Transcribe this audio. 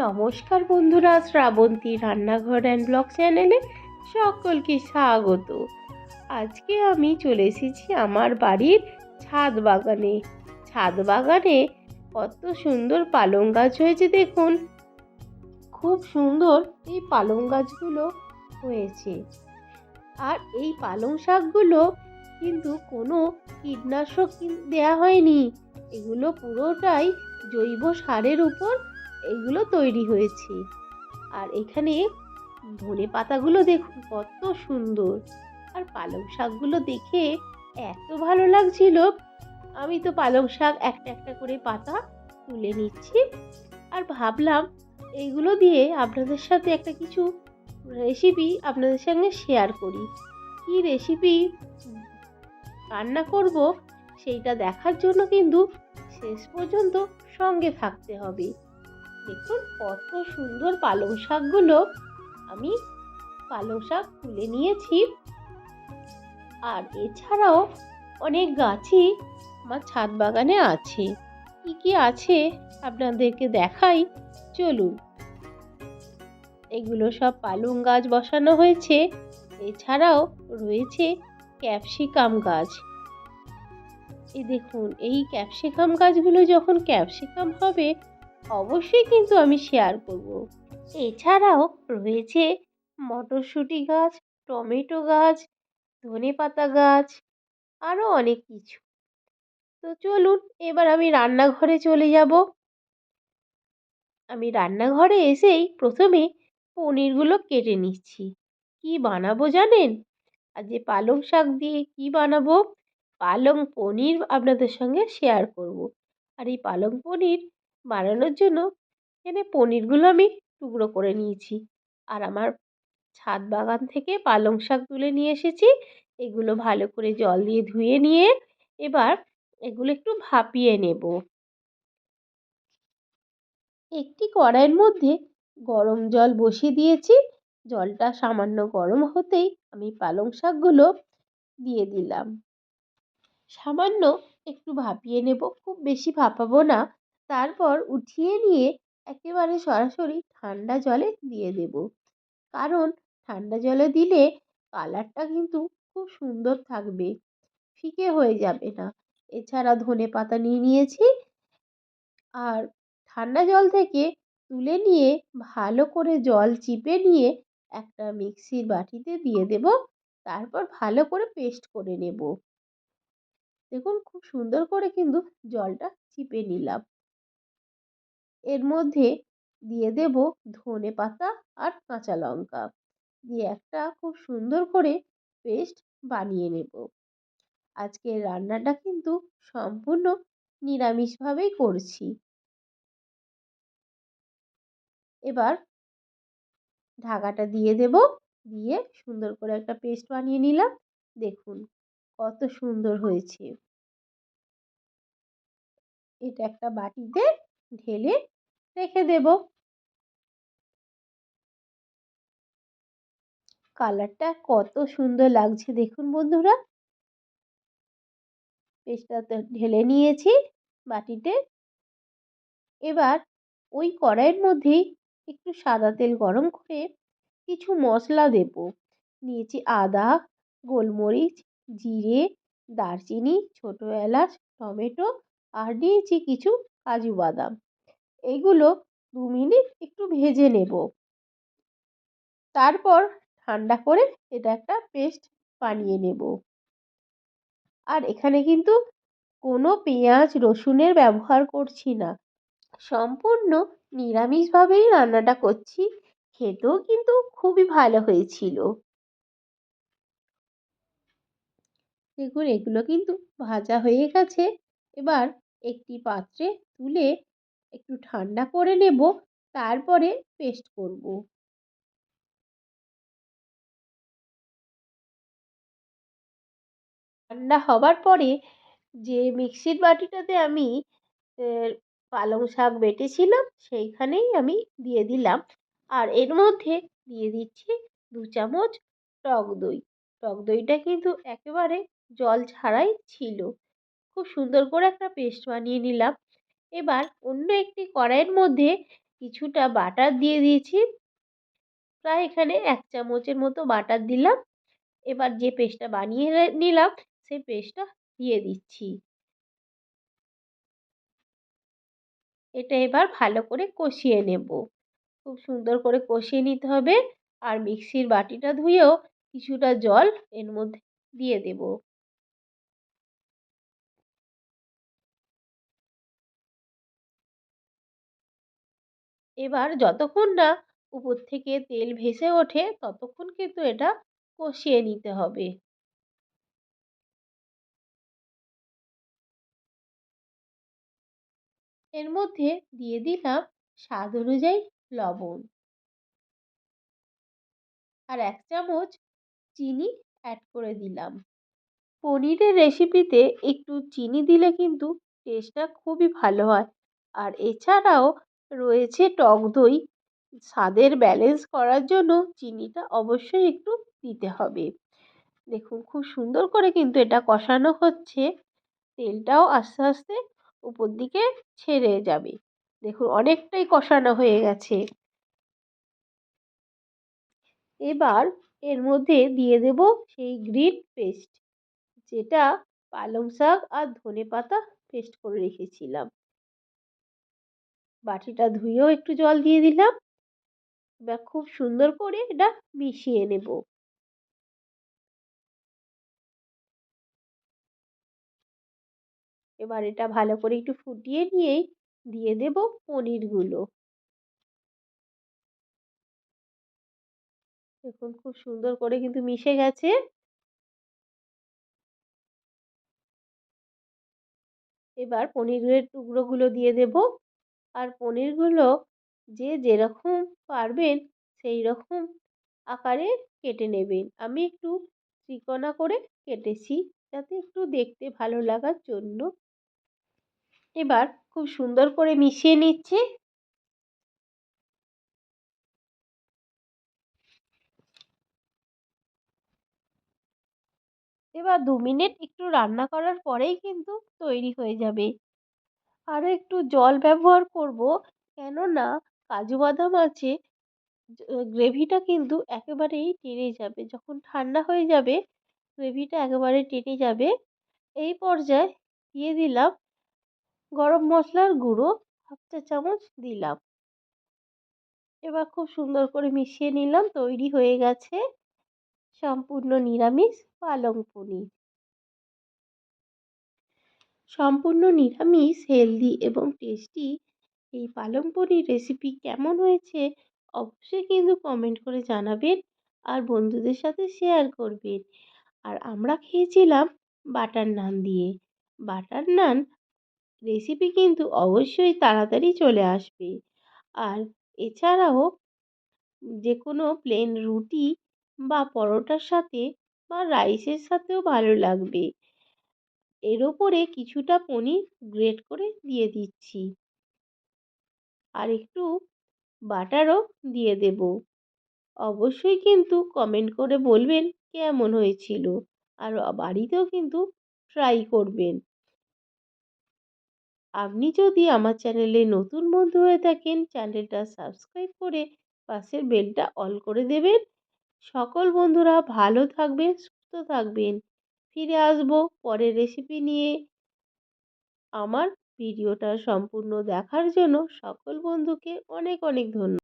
নমস্কার বন্ধুরা, শ্রাবন্তী রান্নাঘর অ্যান্ড ব্লগ চ্যানেলে সকলকে স্বাগত। আজকে আমি চলে এসেছি আমার বাড়ির ছাদ বাগানে। ছাদ বাগানে কত সুন্দর পালং গাছ হয়েছে দেখুন। খুব সুন্দর এই পালং গাছগুলো হয়েছে। আর এই পালং শাকগুলো কিন্তু কোনো কীটনাশক দেয়া হয়নি। এগুলো পুরোটাই জৈব সারের উপর এগুলো তৈরি হয়েছে। আর এখানে ধনে পাতাগুলো দেখুন কত সুন্দর। আর পালং শাকগুলো দেখে এত ভালো লাগছিল। আমি তো পালং শাক একটা একটা করে পাতা তুলে নিচ্ছি। আর ভাবলাম এইগুলো দিয়ে আপনাদের সাথে একটা কিছু রেসিপি আপনাদের সঙ্গে শেয়ার করি। কী রেসিপি রান্না করব সেইটা দেখার জন্য কিন্তু শেষ পর্যন্ত সঙ্গে থাকতে হবে। দেখুন কত সুন্দর পালং শাকগুলো। আমি পালং শাক তুলে নিয়েছি। আর এছাড়াও অনেক গাছই আমার ছাদ বাগানে আছে। কি কি আছে আপনাদেরকে দেখাই? চলুন। এগুলো সব পালং গাছ বসানো হয়েছে। এছাড়াও রয়েছে ক্যাপসিকাম গাছ। এই দেখুন, এই ক্যাপসিকাম গাছগুলো যখন ক্যাপসিকাম হবে অবশ্যই কিন্তু আমি শেয়ার করব। এছাড়াও রয়েছে মটরশুঁটি গাছ, টমেটো গাছ, ধনে পাতা গাছ আরও অনেক কিছু। তো চলুন এবার আমি রান্নাঘরে চলে যাব। আমি রান্নাঘরে এসেই প্রথমে পনিরগুলো কেটে নিচ্ছি। কি বানাবো জানেন? আর যে পালং শাক দিয়ে কি বানাবো? পালং পনির আপনাদের সঙ্গে শেয়ার করব। আর এই পালং পনির বানানোর জন্য এখানে পনিরগুলো আমি টুকরো করে নিয়েছি। আর আমার ছাদ বাগান থেকে পালং শাক তুলে নিয়ে এসেছি। এগুলো ভালো করে জল দিয়ে ধুয়ে নিয়ে এবার এগুলো একটু ভাপিয়ে নেব। একটি কড়াইয়ের মধ্যে গরম জল বসিয়ে দিয়েছি। জলটা সামান্য গরম হতেই আমি পালং শাকগুলো দিয়ে দিলাম। সামান্য একটু ভাপিয়ে নেব, খুব বেশি ভাপাবো না। তারপর উঠিয়ে নিয়ে একেবারে সরাসরি ঠান্ডা জলে দিয়ে দেব। কারণ ঠান্ডা জলে দিলে কালারটা কিন্তু খুব সুন্দর থাকবে, ফিকে হয়ে যাবে না। এছাড়া ধনে পাতা নিয়ে নিয়েছি। আর ঠান্ডা জল থেকে তুলে নিয়ে ভালো করে জল চিপে নিয়ে একটা মিক্সির বাটিতে দিয়ে দেব। তারপর ভালো করে পেস্ট করে নেব। দেখুন, খুব সুন্দর করে কিন্তু জলটা চিপে নিলাম। এর মধ্যে দিয়ে দেব ধনে পাতা আর কাঁচা লঙ্কা। দিয়ে একটা খুব সুন্দর করে পেস্ট বানিয়ে নেব। আজকের রান্নাটা কিন্তু সম্পূর্ণ নিরামিষভাবেই করছি। এবার ঢাকাটা দিয়ে দেব। দিয়ে সুন্দর করে একটা পেস্ট বানিয়ে নিলাম। দেখুন কত সুন্দর হয়েছে। এটা একটা বাটিতে ঢেলে রেখে দেব। কালারটা কত সুন্দর লাগছে দেখুন বন্ধুরা। পেস্টটা ঢেলে নিয়েছি বাটিতে। এবার ওই কড়াইয়ের মধ্যেই একটু সাদা তেল গরম করে কিছু মশলা দেব। নিয়েছি আদা, গোলমরিচ, জিরে, দারচিনি, ছোটো এলাচ, টমেটো, আর নিয়েছি কিছু কাজু বাদাম। এগুলো দু মিনিট একটু ভেজে নেব। তারপর ঠান্ডা করে এটা একটা পেস্ট বানিয়ে নেব। আর এখানে কিন্তু কোনো পেঁয়াজ, রসুনের ব্যবহার করছি না। সম্পূর্ণ নিরামিষভাবেই রান্নাটা করছি। খেতেও কিন্তু খুবই ভালো হয়েছিল। দেখুন, এগুলো কিন্তু ভাজা হয়ে গেছে। এবার একটি পাত্রে তুলে একটু ঠান্ডা করে নেব, তারপরে পেস্ট করব। ঠান্ডা হবার পরে যে মিক্সির বাটিটাতে আমি পালং শাক বেটেছিলাম, সেইখানেই আমি দিয়ে দিলাম। আর এর মধ্যে দিয়ে দিচ্ছি দু চামচ টক দই। টক দইটা কিন্তু একেবারে জল ছাড়াই ছিল। খুব সুন্দর করে একটা পেস্ট বানিয়ে নিলাম। এবার অন্য একটি কড়াইয়ের মধ্যে কিছুটা বাটার দিয়ে দিয়েছি। প্রায় এখানে এক চামচের মতো বাটার দিলাম। এবার যে পেস্টটা বানিয়ে নিলাম সেই পেস্টটা দিয়ে দিচ্ছি। এটা এবার ভালো করে কষিয়ে নেব। খুব সুন্দর করে কষিয়ে নিতে হবে। আর মিক্সির বাটিটা ধুয়েও কিছুটা জল এর মধ্যে দিয়ে দেব। এবার যতক্ষণ না উপর থেকে তেল ভেসে ওঠে, ততক্ষণ কিন্তু এটা কষিয়ে নিতে হবে। এর মধ্যে দিয়ে দিলাম স্বাদ অনুযায়ী লবণ। আর এক চামচ চিনি অ্যাড করে দিলাম। পনিরের রেসিপিতে একটু চিনি দিলে কিন্তু টেস্টটা খুবই ভালো হয়। আর এছাড়াও রয়েছে টক দই। স্বাদের ব্যালেন্স করার জন্য চিনিটা অবশ্যই একটু দিতে হবে। দেখুন, খুব সুন্দর করে কিন্তু এটা কষানো হচ্ছে। তেলটাও আস্তে আস্তে উপর দিকে ছেড়ে যাবে। দেখুন, অনেকটাই কষানো হয়ে গেছে। এবার এর মধ্যে দিয়ে দেব সেই গ্রিন পেস্ট যেটা পালং শাক আর ধনে পাতা পেস্ট করে রেখেছিলাম। বাটিটা ধুয়েও একটু জল দিয়ে দিলাম। এবার খুব সুন্দর করে এটা মিশিয়ে নেব। এবার এটা ভালো করে একটু ফুটিয়ে নিয়েই দিয়ে দেব পনিরগুলো। দেখুন খুব সুন্দর করে কিন্তু মিশে গেছে। এবার পনিরের টুকরোগুলো দিয়ে দেব। আর পনিরগুলো যে যেরকম পারবেন সেই রকম আকারে কেটে নেবেন। আমি একটু ত্রিকোণা করে কেটেছি যাতে একটু দেখতে ভালো লাগার জন্য। এবার খুব সুন্দর করে মিশিয়ে নিচ্ছি। এবার দু মিনিট একটু রান্না করার পরেই কিন্তু তৈরি হয়ে যাবে। আরও একটু জল ব্যবহার করব। কেননা কাজু বাদাম আছে গ্রেভিটা কিন্তু একেবারেই টেনে যাবে। যখন ঠান্ডা হয়ে যাবে, গ্রেভিটা একেবারে টেনে যাবে। এই পর্যায়ে দিয়ে দিলাম গরম মশলার গুঁড়ো, হাফ চা চামচ দিলাম। এবার খুব সুন্দর করে মিশিয়ে নিলাম, তৈরি হয়ে গেছে সম্পূর্ণ নিরামিষ পালং পনির। সম্পূর্ণ নিরামিষ হেলদি এবং টেস্টি এই পালং পনির রেসিপি কেমন হয়েছে অবশ্যই কিন্তু কমেন্ট করে জানাবেন আর বন্ধুদের সাথে শেয়ার করবেন। আর আমরা খেয়েছিলাম বাটার নান দিয়ে। বাটার নান রেসিপি কিন্তু অবশ্যই তাড়াতাড়ি চলে আসবে। আর এছাড়াও যে কোনো প্লেন রুটি বা পরোটার সাথে বা রাইসের সাথেও ভালো লাগবে। এর ওপরে কিছুটা পনির গ্রেট করে দিয়ে দিচ্ছি। আর একটু বাটারও দিয়ে দেব। অবশ্যই কিন্তু কমেন্ট করে বলবেন কেমন হয়েছিল। আর বাড়িতেও কিন্তু ট্রাই করবেন। আপনি যদি আমার চ্যানেলে নতুন বন্ধু হয়ে থাকেন চ্যানেলটা সাবস্ক্রাইব করে পাশের বেলটা অল করে দেবেন। সকল বন্ধুরা ভালো থাকবেন, সুস্থ থাকবেন। ফিরে আসব পরের রেসিপি নিয়ে। আমার ভিডিওটা সম্পূর্ণ দেখার জন্য সকল বন্ধুকে অনেক অনেক ধন্যবাদ।